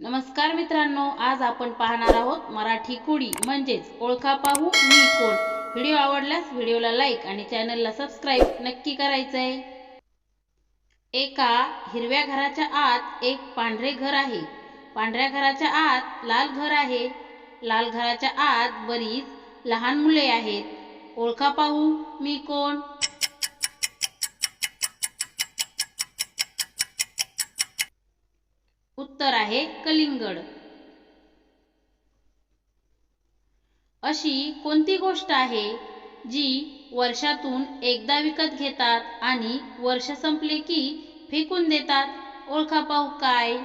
नमस्कार मित्रांनो आज आपण पाहणार आहोत मराठी कुडी म्हणजेच ओळखा पाहू मी कोण. व्हिडिओ आवडल्यास व्हिडिओला लाईक आणि चॅनलला सबस्क्राईब नक्की करायचं आहे एका हिरव्या घराच्या आत एक पांढरे घर आहे. पांढऱ्या घराच्या आत लाल घर आहे. लाल घराच्या आत बरीच लहान मुले आहेत. ओळखा पाहू मी कोण. उत्तर आहे कलिंगड. अशी कोणती गोष्ट आहे जी वर्षातून एकदा विकत घेतात आणि वर्ष संपले की फेकून देतात? ओळखा पाहू काय?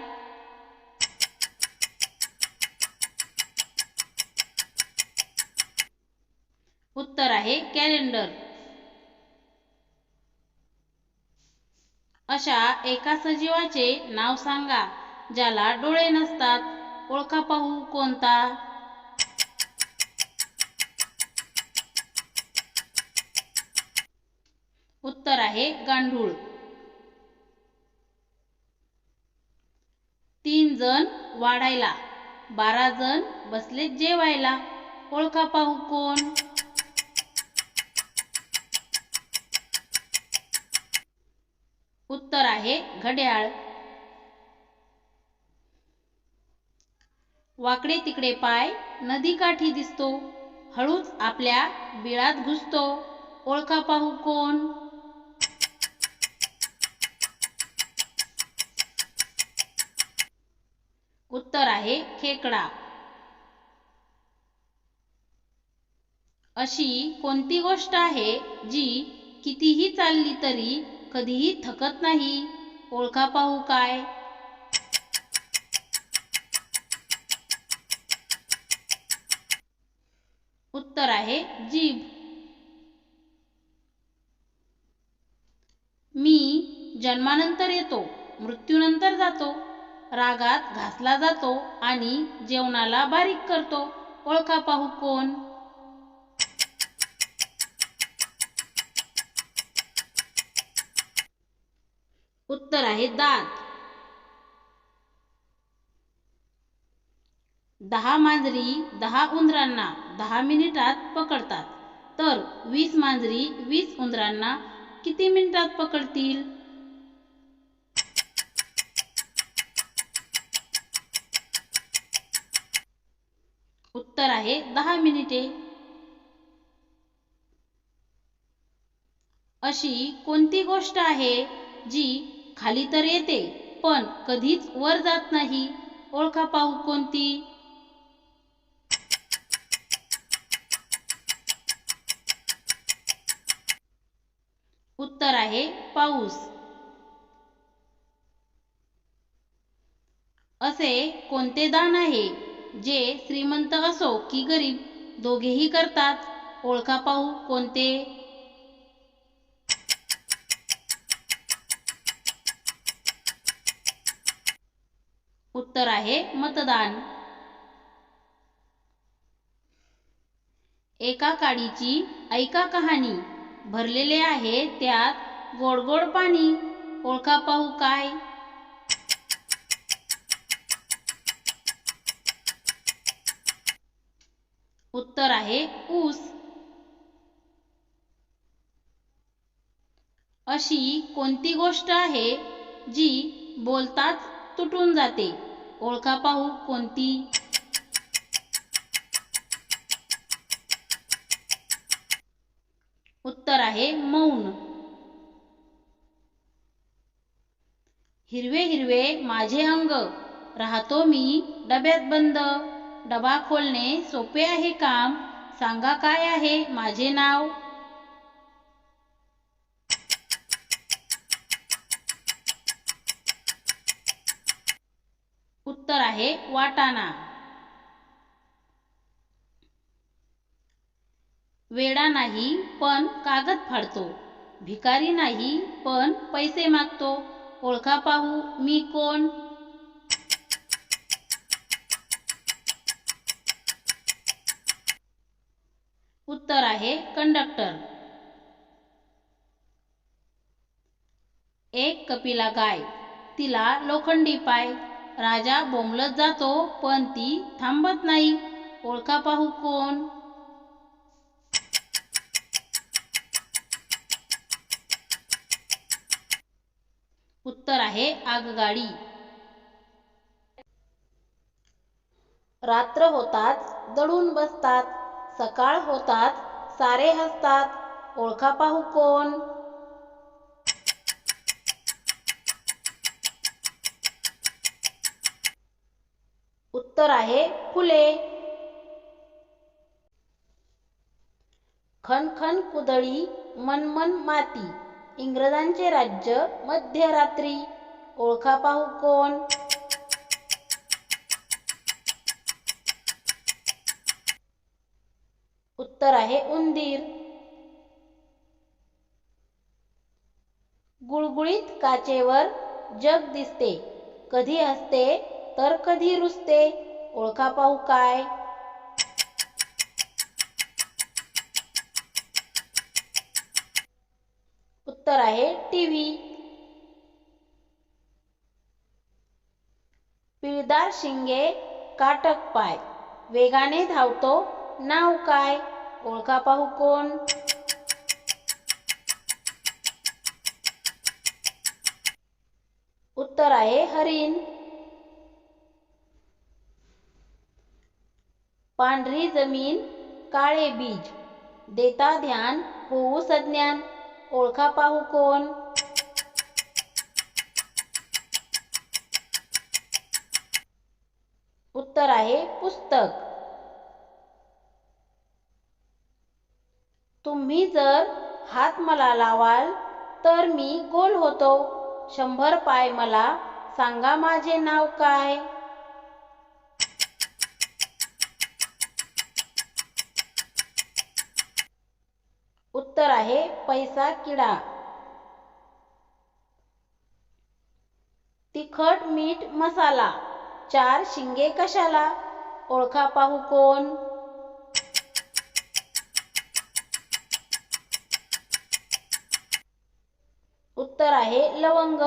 उत्तर आहे कॅलेंडर. अशा एका सजीवाचे नाव सांगा. ज्याला डोळे नसतात ओळखा पाहू कोणता? उत्तर आहे गांडूळ. तीन जण वाढायला बारा जण बसले जेवायला. ओळखा पाहू कोण? उत्तर आहे घड्याळ. वाकडे तिकडे पाय नदीकाठी दिसतो. हळूच आपल्या बिळात घुसतो. ओळखा पाहू कोण? उत्तर आहे खेकडा. अशी कोणती गोष्ट आहे जी कितीही चालली तरी कधीही थकत नाही? ओळखा पाहू काय? उत्तर आहे जीभ. मी जन्मानंतर येतो मृत्यूनंतर जातो रागात घासला जातो आणि जेवणाला बारीक करतो. ओळखा पाहू कोण? उत्तर आहे दात. दहा मांजरी दहा उंदरांना दहा मिनिटात पकडतात. तर वीस मांजरी वीस उंदरांना किती मिनिटात पकडतील? उत्तर आहे दहा मिनिटे. अशी कोणती गोष्ट आहे जी खाली तर येते पण कधीच वर जात नाही? ओळखा पाहू कोणती? उत्तर आहे पाऊस. असे कोणते दान आहे जे श्रीमंत असो की गरीब दोघेही करतात? ओळखा पाहू कोणते? उत्तर आहे मतदान. एका काडीची ऐका कहाणी. भरलेले आहे त्यात गोड गोड पाणी. ओळखा पाहू काय? उत्तर आहे ऊस. अशी कोणती गोष्ट आहे जी बोलताच तुटून जाते? ओळखा पाहू कोणती? उत्तर आहे मौन. हिरवे हिरवे माझे अंग राहतो मी डब्यात बंद. डबा खोलणे सोपे आहे काम सांगा काय आहे माझे नाव? उत्तर आहे वाटाणा. वेडा नाही पण कागद फाडतो. भिकारी नाही पण पैसे मागतो. ओळखा पाहू मी कोण? उत्तर आहे कंडक्टर. एक कपिला गाय. तिला लोखंडी पाय. राजा बोंबलत जातो पण ती थांबत नाही. ओळखा पाहू कोण? उत्तर आहे आगगाडी. रात्र होताच दडून बसतात सकाळ होताच सारे हसतात ओळखा पाहू कोण? उत्तर आहे फुले. खन खन कुदळी मनमन माती. इंग्रजांचे राज्य मध्यरात्री. ओळखा पाहू कोण? उत्तर आहे उंदीर. गुळगुळीत काचेवर जग दिसते. कधी हसते तर कधी रुसते. ओळखा पाहू काय? उत्तर आहे टीव्ही. पिळदार शिंगे काटक पाय. वेगाने धावतो नाव काय? ओळखा पाहू कोण? उत्तर आहे हरिण. पांढरी जमीन काळे बीज. देता ध्यान होऊ सज्ञान. ओळखा पाहू कोण? उत्तर आहे पुस्तक. तुम्ही जर हात मला लावाल तर मी गोल होतो. शंभर पाय मला सांगा माझे नाव काय? उत्तर आहे पैसा किडा. तिखट मीठ मसाला. चार शिंगे कशाला? ओळखा पाहू कोण? उत्तर आहे लवंग.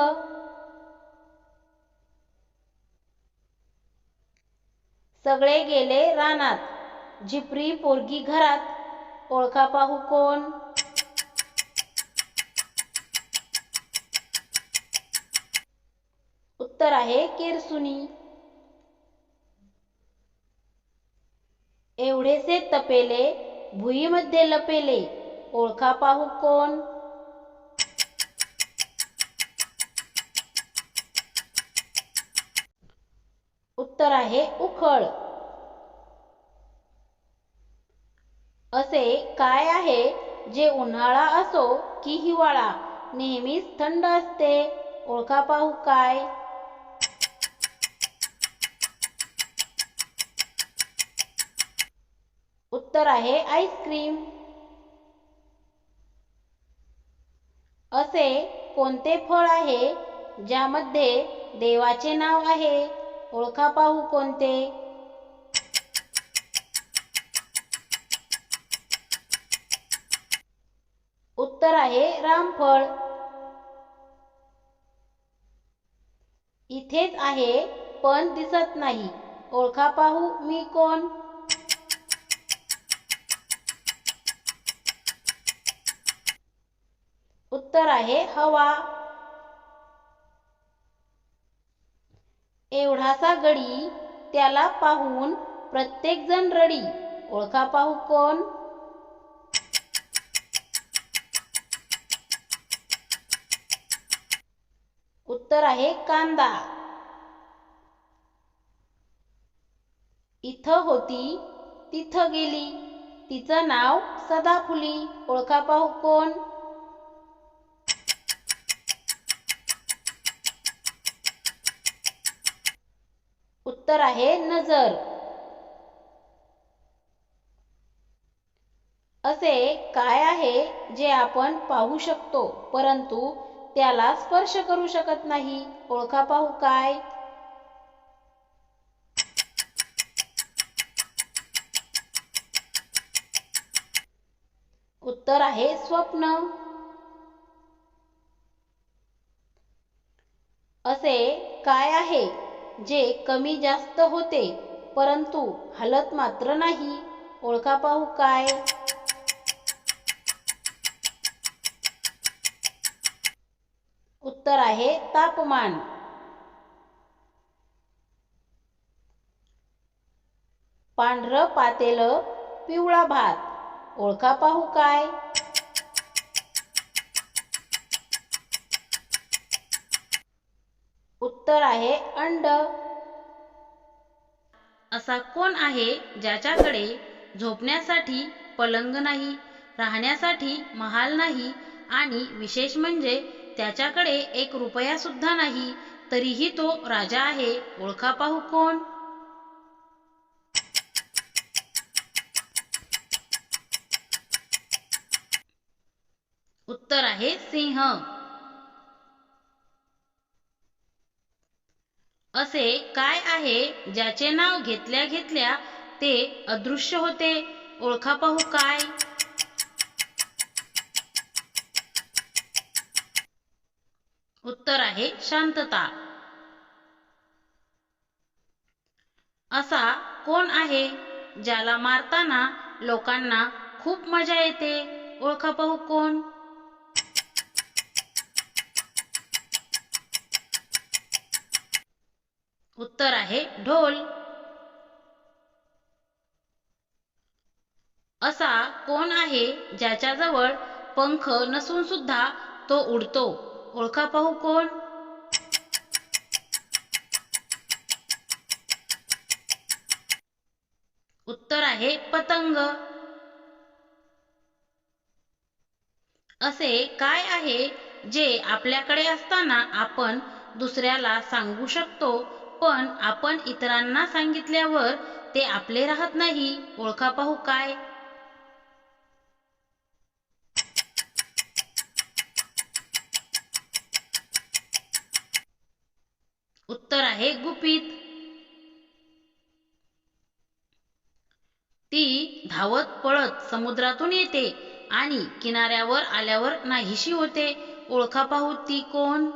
सगळे गेले रानात. झिपरी पोरगी घरात. ओळखा पाहू कोण? उत्तर आहे केरसुनी. एवढेसे तपेले भुईमध्ये लपेले ओळखा पाहू कोण? उत्तर आहे उखळ. असे काय आहे जे उन्हाळा असो की हिवाळा नेहमीच थंड असते ओळखा पाहू काय? उत्तर आहे आईस्क्रीम. असे कोणते फळ आहे ज्यामध्ये देवाचे नाव आहे? ओळखा पाहू कोणते? उत्तर आहे रामफळ. इथेच आहे पण दिसत नाही. ओळखा पाहू मी कोण? उत्तर आहे हवा. एवढासा गडी त्याला पाहून प्रत्येक जण रडी. ओळखा पाहू कोण? उत्तर आहे कांदा. इथं होती तिथं गेली. तिचं नाव सदाफुली. ओळखा पाहू कोण? उत्तर आहे नजर. असे काय आहे जे आपण पाहू शकतो परंतु त्याला स्पर्श करू शकत नाही? ओळखा पाहू काय? उत्तर आहे स्वप्न. असे काय आहे जे कमी जास्त होते परंतु हलत मात्र नाही. ओळखा पाहू काय? उत्तर आहे तापमान. पांढरं पातेलं पिवळा भात. ओळखा पाहू काय? उत्तर आहे अंड. असा कोण आहे ज्याच्याकडे झोपण्यासाठी पलंग नाही राहण्यासाठी महाल नाही आणि विशेष म्हणजे त्याच्याकडे एक रुपया सुद्धा नाही तरीही तो राजा आहे ओळखा पाहू कोण? उत्तर आहे सिंह. असे काय आहे ज्याचे नाव घेतल्या घेतल्या ते अदृश्य होते? ओळखा पाहू काय? उत्तर आहे शांतता. असा कोण आहे ज्याला मारताना लोकांना खूप मजा येते? ओळखा पाहू कोण? उत्तर आहे ढोल. असा कोण आहे ज्याच्याजवळ पंख नसून सुद्धा तो उडतो? ओळखा पाहू कोण? उत्तर आहे पतंग. असे काय आहे जे आपल्याकडे असताना आपण दुसऱ्याला सांगू शकतो? पण आपण इतरांना सांगितल्यावर ते आपले राहत नाही. ओळखा पाहू काय? उत्तर आहे गुपित. ती धावत पळत समुद्रातून येते आणि किनाऱ्यावर आल्यावर नाहीशी होते. ओळखा पाहू ती कोण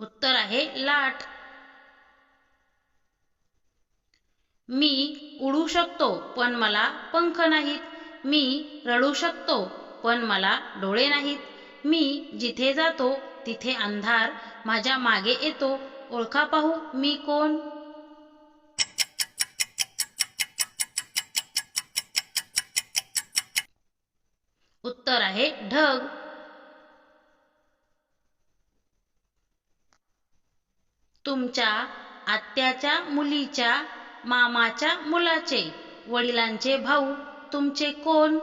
उत्तर आहे लाट. मी उडू शकतो पण मला पंख नाहीत. मी रडू शकतो पण मला डोळे नाहीत. मी जिथे जातो तिथे अंधार माझ्या मागे येतो. ओळखा पाहू मी कोण? उत्तर आहे ढग. तुमच्या आत्याच्या मुलीच्या मामाच्या मुलाचे वडिलांचे भाऊ तुमचे कोण?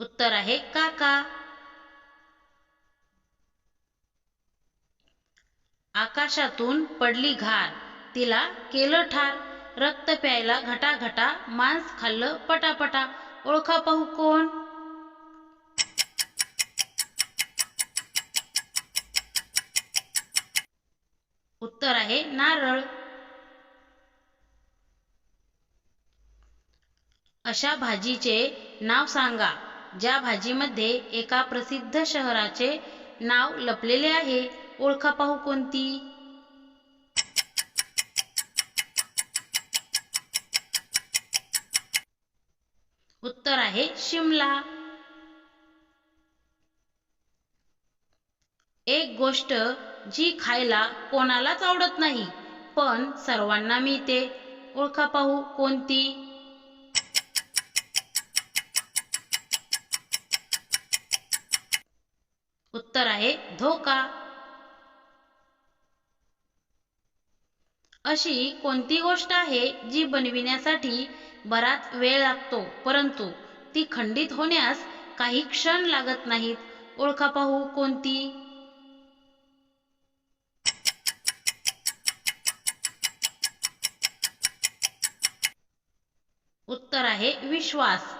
उत्तर आहे काका. आकाशातून पडली घार तिला केलं ठार. रक्त प्यायला घटाघटा मांस खाल्लं पटापटा. ओळखा पाहू कोण? उत्तर आहे नारळ. अशा भाजीचे नाव सांगा ज्या भाजीमध्ये एका प्रसिद्ध शहराचे नाव लपलेले आहे. ओळखा पाहू कोणती? उत्तर आहे शिमला. एक गोष्ट जी खायला कोणालाच आवडत नाही पण सर्वांना मिळते. ओळखा पाहू कोणती? उत्तर आहे धोका. अशी कोणती गोष्ट आहे जी बनविण्यासाठी बराच वेळ लागतो परंतु ती खंडित होण्यास काही क्षण लागत नाहीत? ओळखा पाहू कोणती? उत्तर आहे विश्वास.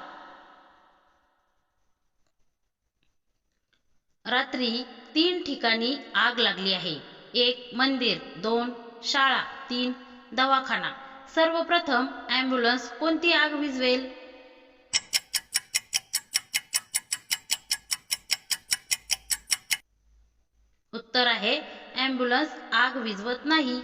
रात्री तीन ठिकाणी आग लागली आहे. एक मंदिर दोन शाळा तीन दवाखाना. सर्वप्रथम ॲम्ब्युलन्स कोणती आग विझवेल? उत्तर आहे ॲम्ब्युलन्स आग विझवत नाही.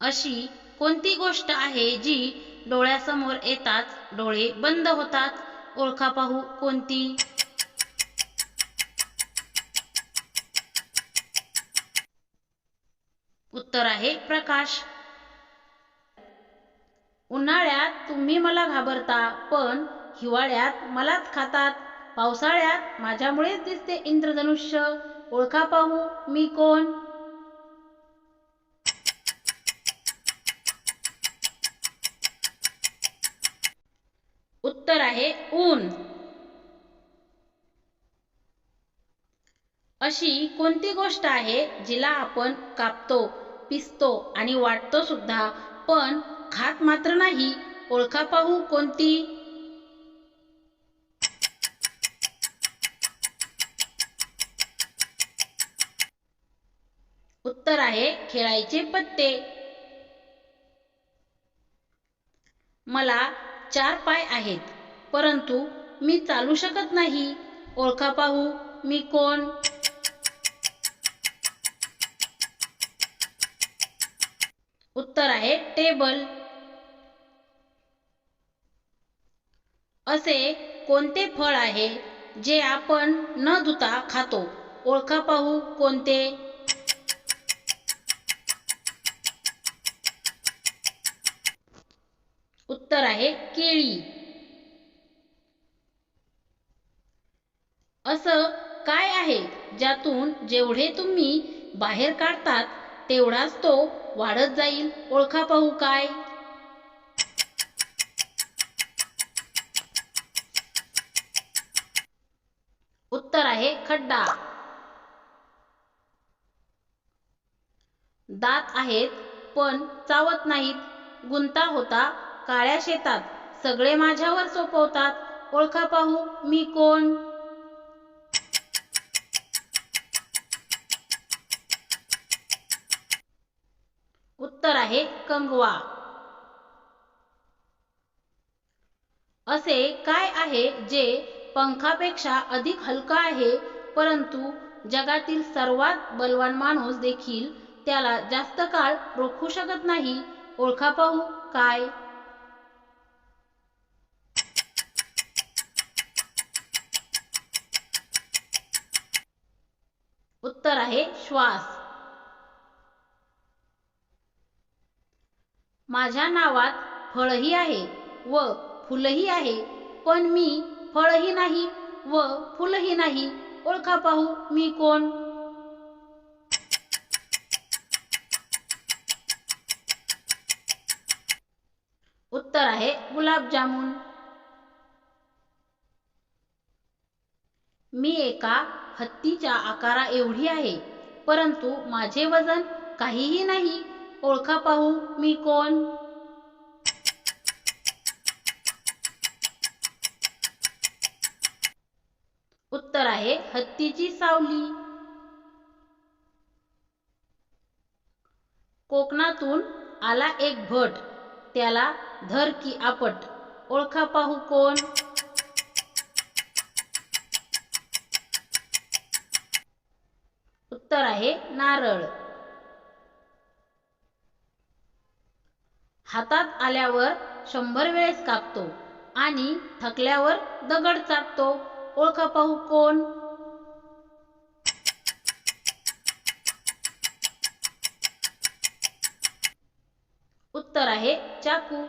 अशी कोणती गोष्ट आहे जी डोळ्यासमोर येताच डोळे बंद होतात? ओळखा पाहू कोणती? उत्तर आहे प्रकाश. उन्हाळ्यात तुम्ही मला घाबरता पण हिवाळ्यात मलाच खातात. पावसाळ्यात माझ्यामुळेच दिसते इंद्रधनुष्य. ओळखा पाहू मी कोण? उत्तर आहे ऊन. अशी कोणती गोष्ट आहे जिला आपण कापतो पिसतो आणि वाटतो सुद्धा पण खात मात्र नाही? ओळखा पाहू कोणती? उत्तर आहे खेळायचे पत्ते. मला चार पाय आहेत. परंतु मी चालू शकत नाही. ओळखा पाहू मी कोण? उत्तर आहे टेबल. असे कोणते फळ आहे जे आपण न धुता खातो? ओळखा पाहू कोणते? उत्तर आहे केळी. असं काय आहे ज्यातून जेवढे तुम्ही बाहेर काढतात तेवढाच तो वाढत जाईल? ओळखा पाहू काय? उत्तर आहे खड्डा. दात आहेत पण चावत नाहीत. गुंता होता काळ्या शेतात सगळे माझ्यावर सोपवतात. ओळखा पाहू मी कोण? उत्तर आहे कंगवा. असे काय आहे जे पंखापेक्षा अधिक हलका आहे परंतु जगातील सर्वात बलवान माणूस देखील त्याला जास्त काळ रोखू शकत नाही? ओळखा पाहू काय? उत्तर आहे श्वास. माझ्या नावात फळही आहे व फुलही आहे पण मी फळही नाही व फुलही नाही. ओळखा पाहू मी कोण? उत्तर आहे गुलाबजामुन. मी एका हत्तीच्या आकारा एवढी आहे. परंतु माझे वजन काहीही नाही. ओळखा पाहू मी कोण? उत्तर आहे हत्तीची सावली. कोकणातून आला एक भट. त्याला धर की आपट. ओळखा पाहू कोण? उत्तर आहे नारळ. हातात आल्यावर शंभर वेळेस कापतो आणि थकल्यावर दगड चाकतो ओळखा पाहू कोण? उत्तर आहे चाकू.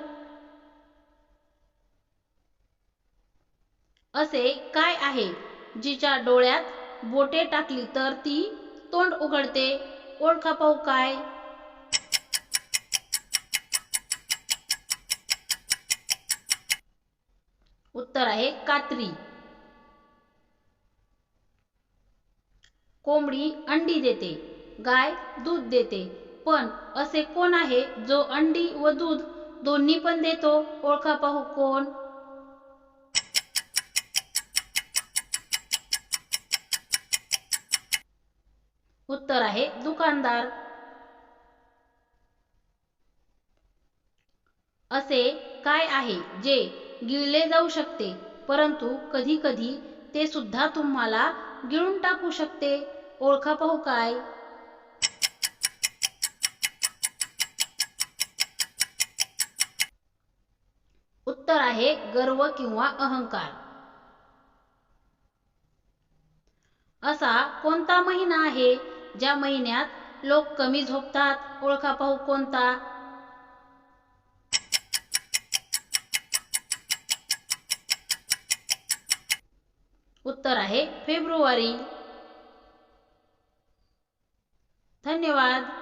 असे काय आहे जिच्या डोळ्यात बोटे टाकली तर ती? तोंड उघडते. ओळखा पाहू काय? उत्तर आहे कात्री. कोंबडी अंडी देते. गाय दूध देते. पण असे कोण आहे जो अंडी व दूध दोन्ही पण देतो? ओळखा पाहू कोण? उत्तर आहे दुकानदार. असे काय आहे जे गिळले जाऊ शकते परंतु कधी कधी ते सुद्धा तुम्हाला गिळून टाकू शकते. ओळखा पाहू काय? उत्तर आहे गर्व किंवा अहंकार. असा कोणता महिना आहे? ज्या महिन्यात लोक कमी झोपतात ओळखा पाहू कोणता? उत्तर आहे फेब्रुवारी. धन्यवाद.